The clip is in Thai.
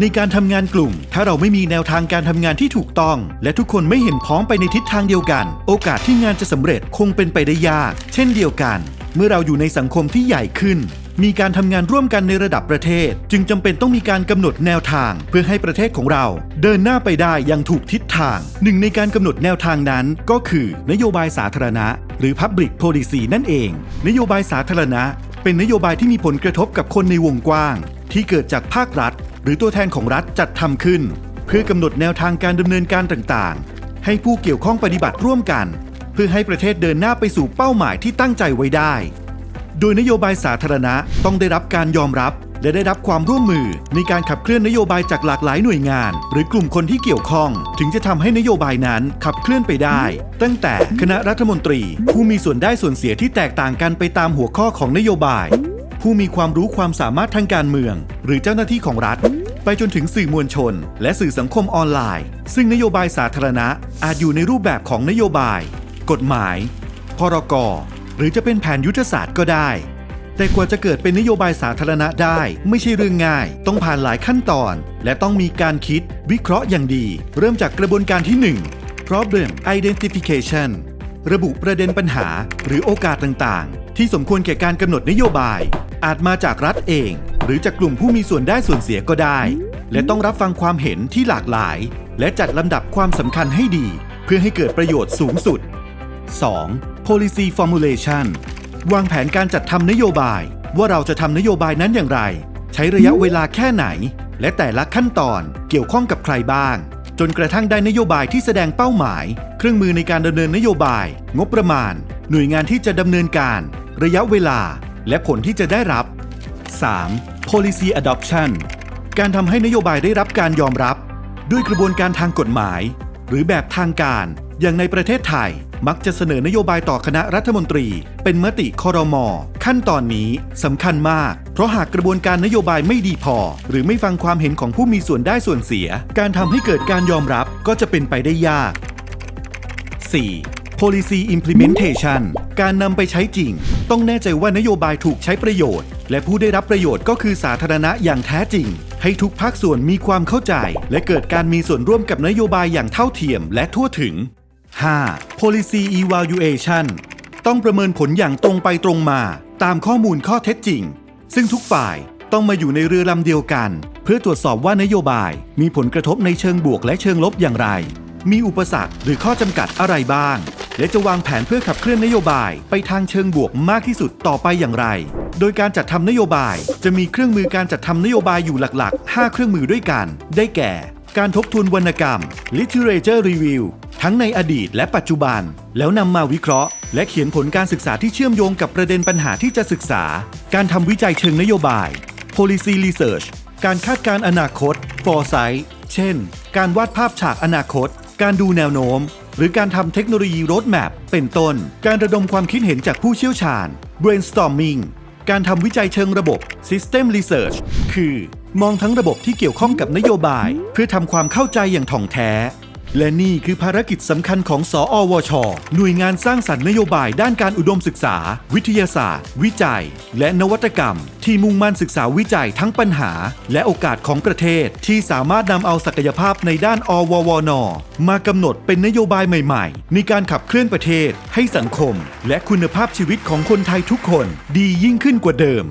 ในการทำงานกลุ่ม ถ้าเราไม่มีแนวทางการทำงานที่ถูกต้อง และทุกคนไม่เห็นพ้องไปในทิศทางเดียวกัน โอกาสที่งานจะสำเร็จคงเป็นไปได้ยาก เช่นเดียวกัน เมื่อเราอยู่ในสังคมที่ใหญ่ขึ้น มีการทำงานร่วมกันในระดับประเทศ จึงจำเป็นต้องมีการกำหนดแนวทาง เพื่อให้ประเทศของเรา เดินหน้าไปได้อย่างถูกทิศทาง หนึ่งในการกำหนดแนวทางนั้น ก็คือนโยบายสาธารณะ หรือ Public Policy นั่นเอง นโยบายสาธารณะ เป็นนโยบายที่มีผลกระทบกับคนในวงกว้าง ที่เกิดจากภาครัฐ หรือตัวแทนของรัฐจัดทำขึ้น เพื่อกำหนดแนวทางการดำเนินการต่างๆ ให้ผู้เกี่ยวข้องปฏิบัติร่วมกัน เพื่อให้ประเทศเดินหน้าไปสู่เป้าหมายที่ตั้งใจไว้ได้ โดยนโยบายสาธารณะต้องได้รับการยอมรับ และได้รับความร่วมมือในการขับเคลื่อนนโยบายจากหลากหลายหน่วยงาน หรือกลุ่มคนที่เกี่ยวข้อง ถึงจะทำให้นโยบายนั้นขับเคลื่อนไปได้ ตั้งแต่คณะรัฐมนตรี ผู้มีส่วนได้ส่วนเสียที่แตกต่างกันไปตามหัวข้อของนโยบาย ผู้มีความรู้ความสามารถทางการเมือง หรือเจ้าหน้าที่ของรัฐ ไปจนถึงสื่อมวลชน และสื่อสังคมออนไลน์ ซึ่งนโยบายสาธารณะอาจอยู่ในรูปแบบของนโยบาย กฎหมาย พรกหรือจะเป็นแผนยุทธศาสตร์ก็ได้ แต่กว่าจะเกิดเป็นนโยบายสาธารณะได้ ไม่ใช่เรื่องง่าย ต้องผ่านหลายขั้นตอน และต้องมีการคิด วิเคราะห์อย่างดี เริ่มจากกระบวนการที่ 1 problem identification ระบุประเด็นปัญหาหรือโอกาสต่างๆ ที่สมควรแก่การกำหนดนโยบาย อาจมาจากรัฐเอง หรือจากกลุ่มผู้มีส่วนได้ส่วนเสียก็ได้ และต้องรับฟังความเห็นที่หลากหลาย และจัดลำดับความสำคัญให้ดี เพื่อให้เกิดประโยชน์สูงสุด 2. policy formulation วางแผนการจัดทำนโยบาย ว่าเราจะทำนโยบายนั้นอย่างไร ใช้ระยะเวลาแค่ไหน และแต่ละขั้นตอนเกี่ยวข้องกับใครบ้าง จนกระทั่งได้นโยบายที่แสดงเป้าหมาย เครื่องมือในการดำเนินนโยบาย งบประมาณ หน่วยงานที่จะดำเนินการ ระยะเวลา และผลที่จะได้รับ 3. policy adoption การทำให้นโยบายได้รับการยอมรับ ด้วยกระบวนการทางกฎหมาย หรือแบบทางการ อย่างในประเทศไทย มักจะเสนอนโยบายต่อคณะรัฐมนตรี เป็นมติคอรมอขั้นตอนนี้สำคัญมาก เพราะหากกระบวนการนโยบายไม่ดีพอ หรือไม่ฟังความเห็นของผู้มีส่วนได้ส่วนเสีย การทำให้เกิดการยอมรับก็จะเป็นไปได้ยาก 4. Policy implementation การนำไปใช้จริง ต้องแน่ใจว่านโยบายถูกใช้ประโยชน์ และผู้ได้รับประโยชน์ก็คือสาธารณะอย่างแท้จริง ให้ทุกภาคส่วนมีความเข้าใจ และเกิดการมีส่วนร่วมกับนโยบายอย่างเท่าเทียมและทั่วถึง 5. policy evaluation ต้องประเมินผลอย่างตรงไปตรงมา ตามข้อมูลข้อเท็จจริง ซึ่งทุกฝ่ายต้องมาอยู่ในเรือลำเดียวกัน เพื่อตรวจสอบว่านโยบายมีผลกระทบในเชิงบวกและเชิงลบอย่างไร มีอุปสรรคหรือข้อจำกัดอะไรบ้าง และจะวางแผนเพื่อขับเคลื่อนนโยบายไปทางเชิงบวกมากที่สุดต่อไปอย่างไร โดยการจัดทำนโยบายจะมีเครื่องมือการจัดทำนโยบายอยู่หลักๆ 5 เครื่องมือด้วยกัน ได้แก่ การทบทวนวรรณกรรม literature review ทั้งในอดีตและปัจจุบัน แล้วนำมาวิเคราะห์ และเขียนผลการศึกษาที่เชื่อมโยงกับประเด็นปัญหาที่จะศึกษา การทำวิจัยเชิงนโยบาย policy research การคาดการณ์อนาคต foresight เช่น การวาดภาพฉากอนาคต การดูแนวโน้ม หรือการทำเทคโนโลยีโรดแมปเป็นต้น การระดมความคิดเห็นจากผู้เชี่ยวชาญ brainstorming การทำวิจัยเชิงระบบ System Research คือ มองทั้งระบบที่เกี่ยวข้องกับนโยบาย เพื่อทำความเข้าใจอย่างถ่องแท้ และนี่คือภารกิจสำคัญของสออวช หน่วยงานสร้างสรรค์นโยบายด้านการอุดมศึกษา วิทยาศาสตร์ วิจัย และนวัตกรรม ที่มุ่งมั่นศึกษาวิจัยทั้งปัญหา และโอกาสของประเทศ ที่สามารถนำเอาศักยภาพในด้านอววนมากำหนดเป็นนโยบายใหม่ ๆ ในการขับเคลื่อนประเทศ ให้สังคม และคุณภาพชีวิตของคนไทยทุกคน ดียิ่งขึ้นกว่าเดิม